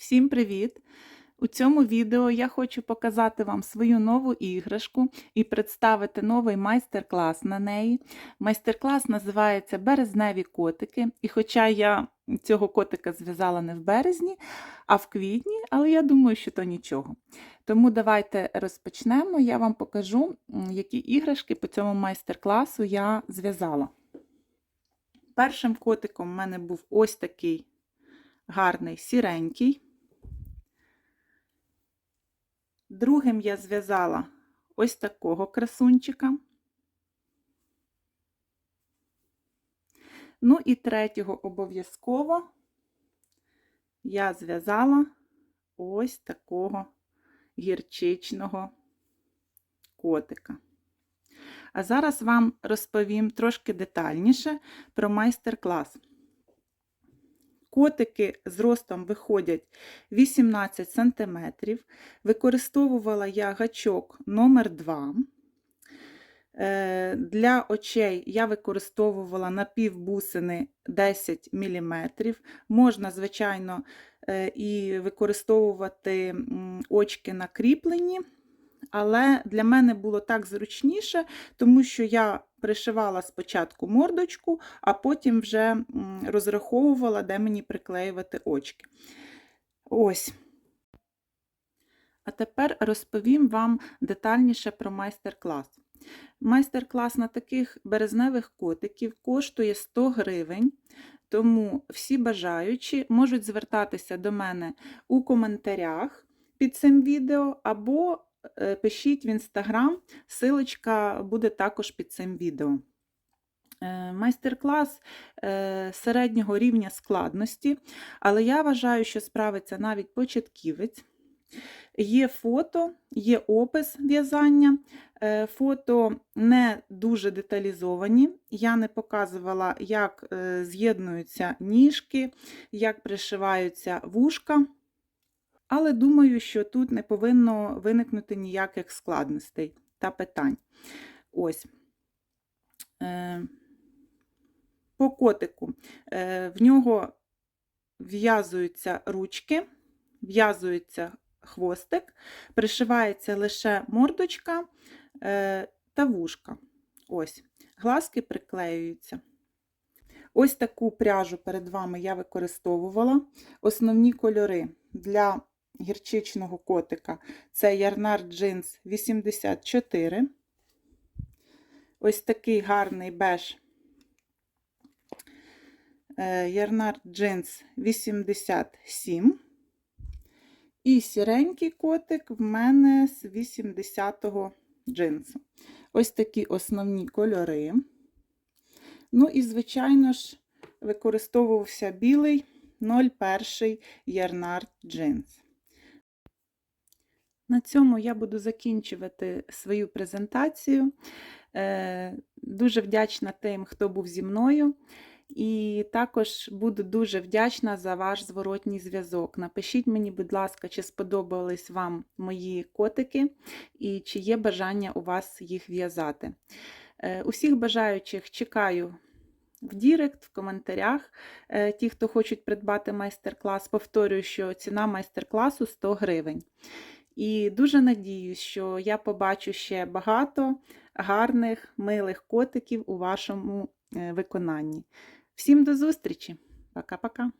Всім привіт! У цьому відео я хочу показати вам свою нову іграшку і представити новий майстер-клас на неї. Майстер-клас називається Березневі котики. І хоча я цього котика зв'язала не в березні, а в квітні, але я думаю, що то нічого. Тому давайте розпочнемо. Я вам покажу, які іграшки по цьому майстер-класу я зв'язала. Першим котиком в мене був ось такий гарний сіренький. Другим я зв'язала ось такого красунчика. Ну і третього обов'язково я зв'язала ось такого гірчичного котика. А зараз вам розповім трошки детальніше про майстер-клас. Котики з ростом виходять 18 см. Використовувала я гачок номер 2 Для очей я використовувала напівбусини 10 мм. Можна, звичайно, і використовувати очки накріплені, але для мене було так зручніше, тому що я пришивала спочатку мордочку, а потім вже розраховувала, де мені приклеювати очки. Ось. А тепер розповім вам детальніше про майстер-клас. Майстер-клас на таких березневих котиків коштує 100 гривень, тому всі бажаючі можуть звертатися до мене у коментарях під цим відео або пишіть в інстаграм, силочка буде також під цим відео. Майстер-клас середнього рівня складності, але я вважаю, що справиться навіть початківець. Є фото, є опис в'язання. Фото не дуже деталізовані. Я не показувала, як з'єднуються ніжки, як пришиваються вушка. Але думаю, що тут не повинно виникнути ніяких складностей та питань. Ось. По котику в нього в'язуються ручки, в'язується хвостик, пришивається лише мордочка та вушка. Ось, глазки приклеюються. Ось таку пряжу перед вами я використовувала. Основні кольори для гірчичного котика це Ярнар Джинс 84. Ось такий гарний беж Ярнар Джинс 87. І сіренький котик в мене з 80-го джинсу. Ось такі основні кольори. Ну і, звичайно ж, використовувався білий 01 Ярнард джинс. На цьому я буду закінчувати свою презентацію. Дуже вдячна тим, хто був зі мною. І також буду дуже вдячна за ваш зворотній зв'язок. Напишіть мені, будь ласка, чи сподобались вам мої котики, і чи є бажання у вас їх в'язати. Усіх бажаючих чекаю в Дірект, в коментарях. Ті, хто хочуть придбати майстер-клас, повторюю, що ціна майстер-класу 100 гривень. І дуже надіюсь, що я побачу ще багато гарних, милих котиків у вашому виконанні. Всім до зустрічі! Пока-пока!